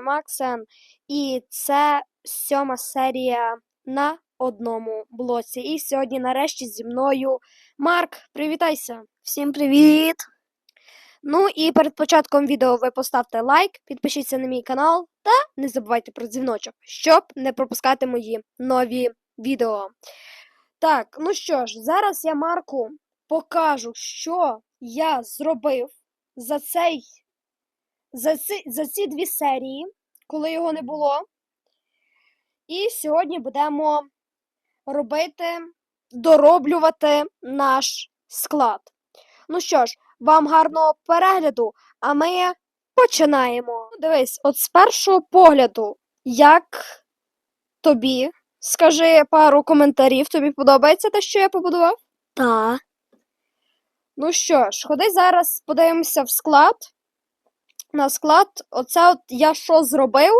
Максен, і це сьома серія на одному блоці. І сьогодні, нарешті, зі мною Марк. Привітайся! Всім привіт! Ну і перед початком відео ви поставте лайк, підпишіться на мій канал та не забувайте про дзвіночок, щоб не пропускати мої нові відео. Так, ну що ж, зараз я Марку покажу, що я зробив за цей за ці, за ці дві серії, коли його не було. І сьогодні будемо робити, дороблювати наш склад. Ну що ж, вам гарного перегляду, а ми починаємо. Дивись, от з першого погляду, як тобі, скажи пару коментарів, тобі подобається те, що я побудував? Та. Ну що ж, ходи зараз подивимося в склад. На склад, оце от я що зробив.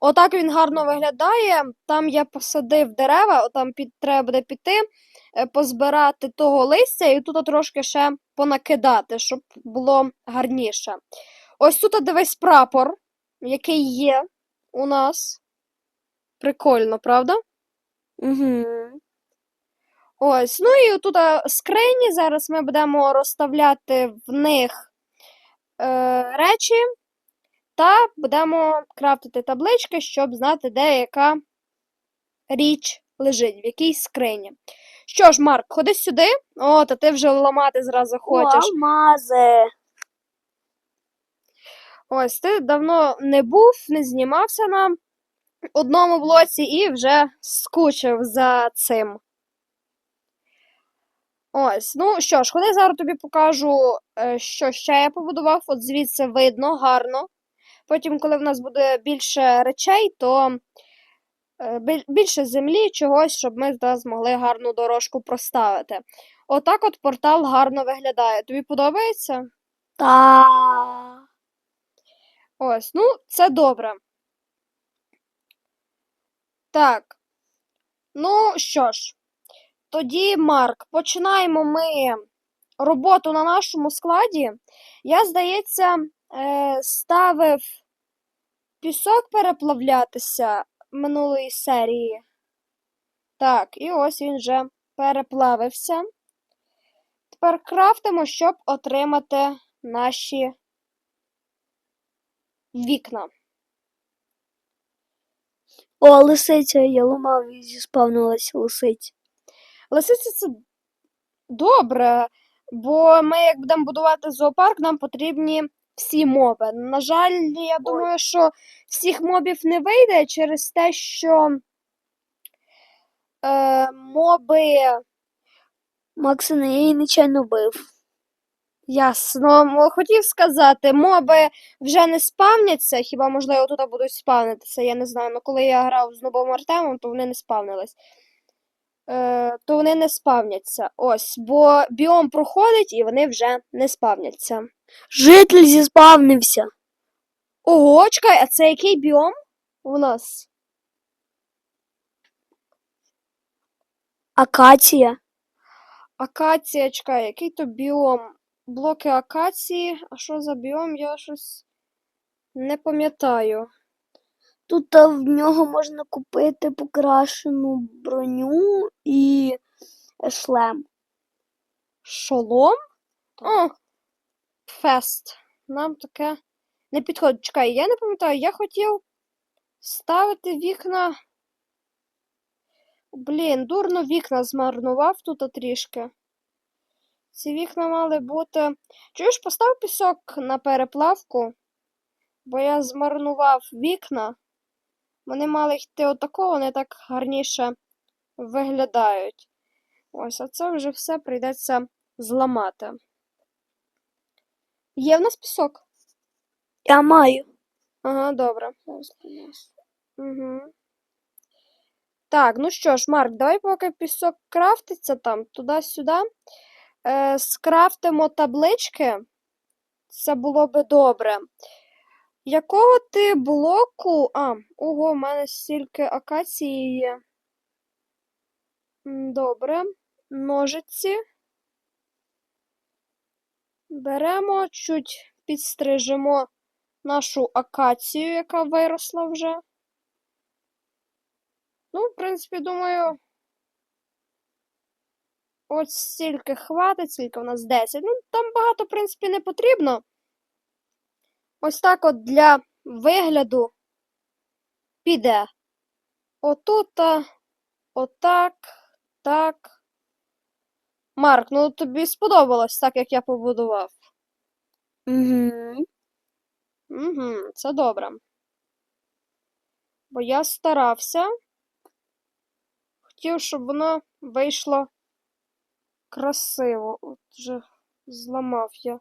Отак він гарно виглядає. Там я посадив дерева, отам під, треба буде піти, е, позбирати того листя і тут трошки ще понакидати, щоб було гарніше. Ось тут дивись прапор, який є у нас. Прикольно, правда? Угу. Ось, ну і тут скрині. Зараз ми будемо розставляти в них е, речі та будемо крафтити таблички, щоб знати, де яка річ лежить, в якій скрині. Що ж, Марк, ходи сюди. О, та ти вже ламати зразу хочеш. Алмази. Ось, ти давно не був, не знімався на одному блоці і вже скучив за цим. Ось, ну що ж, ходи зараз тобі покажу, е, що ще я побудував. От звідси видно гарно. Потім, коли в нас буде більше речей, то е, більше землі, чогось, щоб ми туди змогли гарну дорожку проставити. Отак от портал гарно виглядає. Тобі подобається? Та. Ось, ну, це добре. Так. Ну що ж, тоді, Марк, починаємо ми роботу на нашому складі. Я, здається, е, ставив пісок переплавлятися минулої серії. Так, і ось він вже переплавився. Тепер крафтимо, щоб отримати наші вікна. О, лисиця, я ламав і зіспавнилася лисиця. Лисиця це добре, бо ми, як будемо будувати зоопарк, нам потрібні всі моби. На жаль, я думаю, що всіх мобів не вийде через те, що е, моби Максина, я її нечайно вбив. Ясно, хотів сказати, моби вже не спавняться, хіба можливо тут будуть спавнитися, я не знаю. Ну коли я грав з новим Артемом, то вони не спавнились. Е, то вони не спавняться. Ось, бо біом проходить і вони вже не спавняться. Житель зіспавнився. Ого, чекай, а це який біом у нас? Акація. Акація, чекай, який то біом? Блоки акації. А що за біом? Я щось не пам'ятаю. Тут в нього можна купити покрашену броню і е, шлем. Шолом? О, фест. Нам таке не підходить. Чекай, я не пам'ятаю, я хотів ставити вікна. Блін, дурно вікна змарнував тут трішки. Ці вікна мали бути. Чуєш, постав пісок на переплавку, бо я змарнував вікна. Вони мали йти отако, вони так гарніше виглядають. Ось, а це вже все прийдеться зламати. Є в нас пісок? Я маю. Ага, добре. Угу. Так, ну що ж, Марк, давай поки пісок крафтиться там, туди-сюди. Е, скрафтимо таблички. Це було би добре. Якого ти блоку. А, ого, в мене стільки акації є. Добре. Ножиці. Беремо, чуть підстрижемо нашу акацію, яка виросла вже. Ну, в принципі, думаю. От стільки хватить, скільки в нас 10. Ну, там багато, в принципі, не потрібно. Ось так от для вигляду піде. Отута, отак, так. Марк, ну тобі сподобалось так, як я побудував. Угу. Угу, це добре. Бо я старався. Хотів, щоб воно вийшло красиво. От вже зламав я.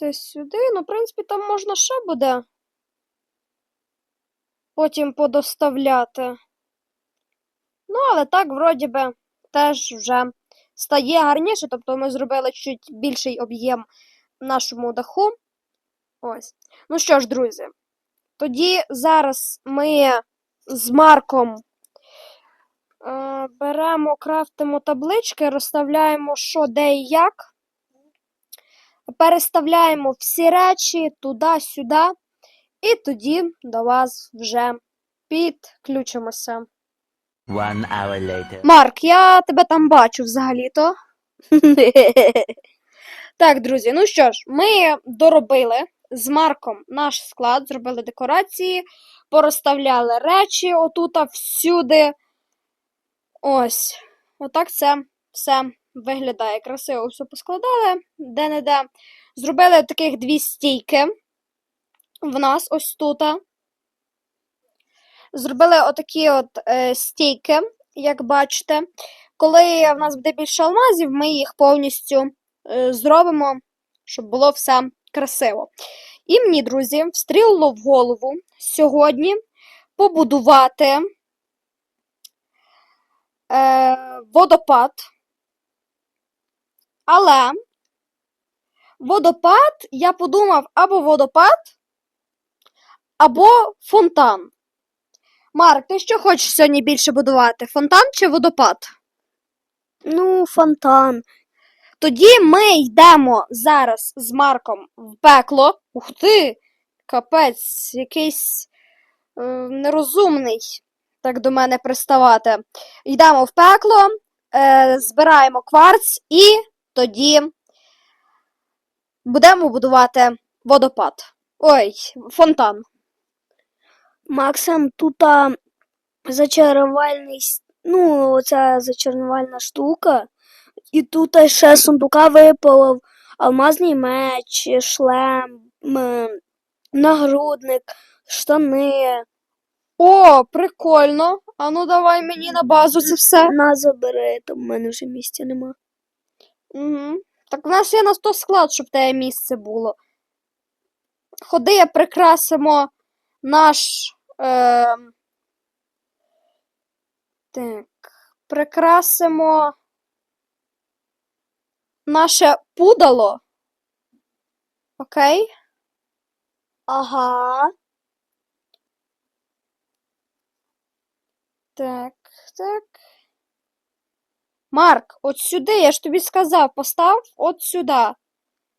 Це сюди. Ну, в принципі, там можна ще буде потім подоставляти. Ну, але так, вроді би, теж вже стає гарніше, тобто ми зробили чуть більший об'єм нашому даху. Ось. Ну що ж, друзі, тоді зараз ми з Марком е, беремо, крафтимо таблички, розставляємо, що, де і як. Переставляємо всі речі туди-сюди, і тоді до вас вже підключимося. One hour later. Марк, я тебе там бачу взагалі-то. Так, друзі, ну що ж, ми доробили з Марком наш склад, зробили декорації, порозставляли речі отута всюди. Ось. Отак це все виглядає. Красиво все поскладали де-не-де. Зробили таких дві стійки в нас ось тут. Зробили отакі от е, стійки, як бачите. Коли в нас буде більше алмазів, ми їх повністю е, зробимо, щоб було все красиво. І мені, друзі, встрілило в голову сьогодні побудувати е, водопад. Але водопад, я подумав, або водопад, або фонтан. Марк, ти що хочеш сьогодні більше будувати? Фонтан чи водопад? Ну, фонтан. Тоді ми йдемо зараз з Марком в пекло. Ух ти! Капець, якийсь е, нерозумний так до мене приставати. Йдемо в пекло, е, збираємо кварц і тоді будемо будувати водопад. Ой, фонтан. Максим, тут а, зачарувальний, ну, оця зачарувальна штука. І тут а, ще з сундука випав алмазний меч, шлем, нагрудник, штани. О, прикольно. А ну давай мені на базу це все. На забери, там в мене вже місця нема. Угу. Так в нас є на 100 склад, щоб тебе місце було. Ходи, прикрасимо наш. Е... Так. Прикрасимо наше пудало. Окей? Ага. Так, так. Марк, от сюди, я ж тобі сказав, постав от сюди.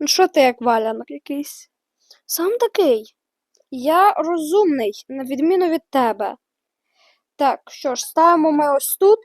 Ну що ти як валянок якийсь? Сам такий. Я розумний, на відміну від тебе. Так, що ж, ставимо ми ось тут.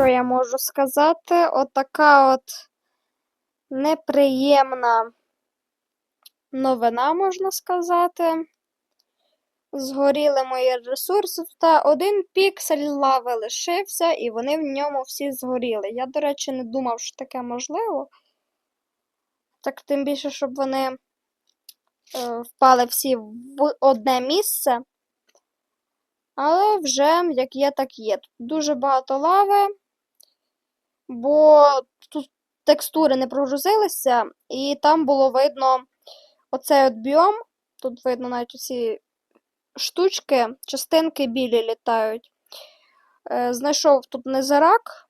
Що я можу сказати? Отака от неприємна новина, можна сказати. Згоріли мої ресурси. Та один піксель лави лишився, і вони в ньому всі згоріли. Я, до речі, не думав, що таке можливо. Так тим більше, щоб вони е, впали всі в одне місце. Але вже як є, так є. Дуже багато лави, бо тут текстури не прогрузилися, і там було видно оцей от біом. Тут видно навіть оці штучки, частинки білі літають. Е, знайшов тут незарак.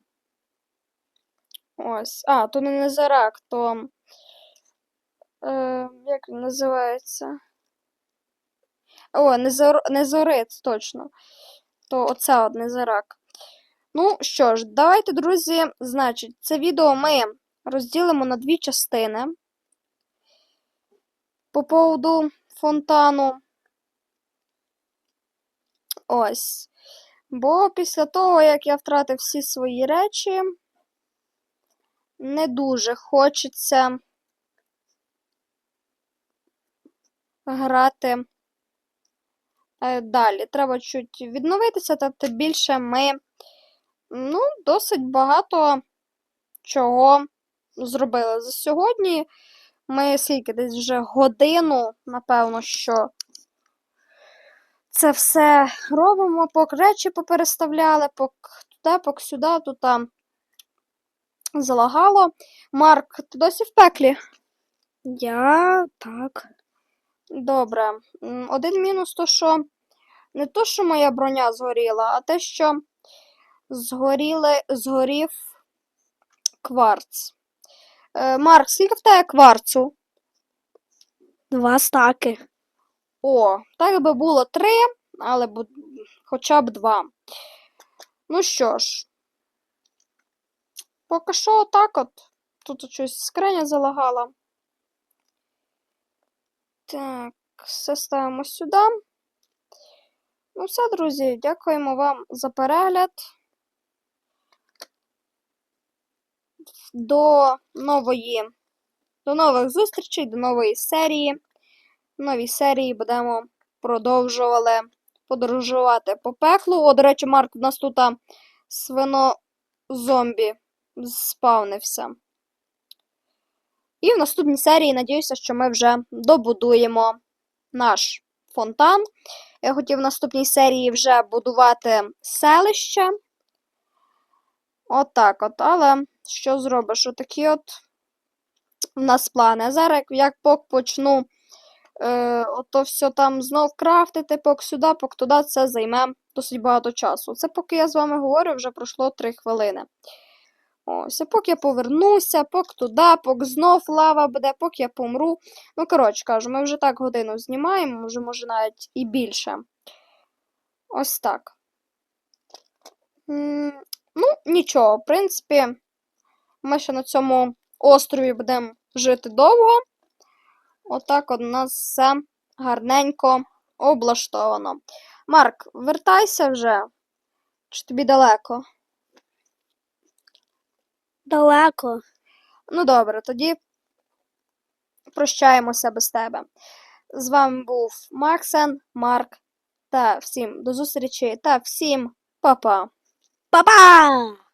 Ось. А, то не незарак, то. Е, як він називається? О, незор... незорит, точно. То оце от незарак. Ну що ж, давайте, друзі, значить, це відео ми розділимо на дві частини. По поводу фонтану. Ось. Бо після того, як я втратив всі свої речі, не дуже хочеться грати е, далі. Треба чуть відновитися, та тим більше ми ну, досить багато чого зробили за сьогодні. Ми скільки десь вже годину, напевно, що це все робимо, поки речі попереставляли, поки туди, поки сюди, тут там залагало. Марк, ти досі в пеклі? Я так. Добре. Один мінус то, що не то, що моя броня згоріла, а те, що згоріли, згорів кварц. Е, Марк, скільки в тебе кварцу? Два стаки. О, так би було три, але бу- хоча б два. Ну що ж, поки що отак от. Тут щось скриня залагала. Так, все ставимо сюди. Ну все, друзі, дякуємо вам за перегляд. До нової, до нових зустрічей, до нової серії. В новій серії будемо продовжували подорожувати по пеклу. О, до речі, Марк, у нас тут а, свино-зомбі спавнився. І в наступній серії надіюся, що ми вже добудуємо наш фонтан. Я хотів в наступній серії вже будувати селище. Отак от, але що зробиш? Отакі от в нас плани. А зараз, як поки почну е, ото все там знов крафтити, поки сюди, поки туди, це займе досить багато часу. Це поки я з вами говорю, вже пройшло 3 хвилини. Ось, а поки я повернуся, поки туди, поки знов лава буде, поки я помру. Ну, коротше кажу, ми вже так годину знімаємо, може, може навіть і більше. Ось так. Ну, нічого, в принципі, ми ще на цьому острові будемо жити довго. Отак от у нас все гарненько облаштовано. Марк, вертайся вже. Чи тобі далеко? Далеко. Ну добре, тоді прощаємося без тебе. З вами був Максен, Марк та всім до зустрічі та всім па-па! Па-па!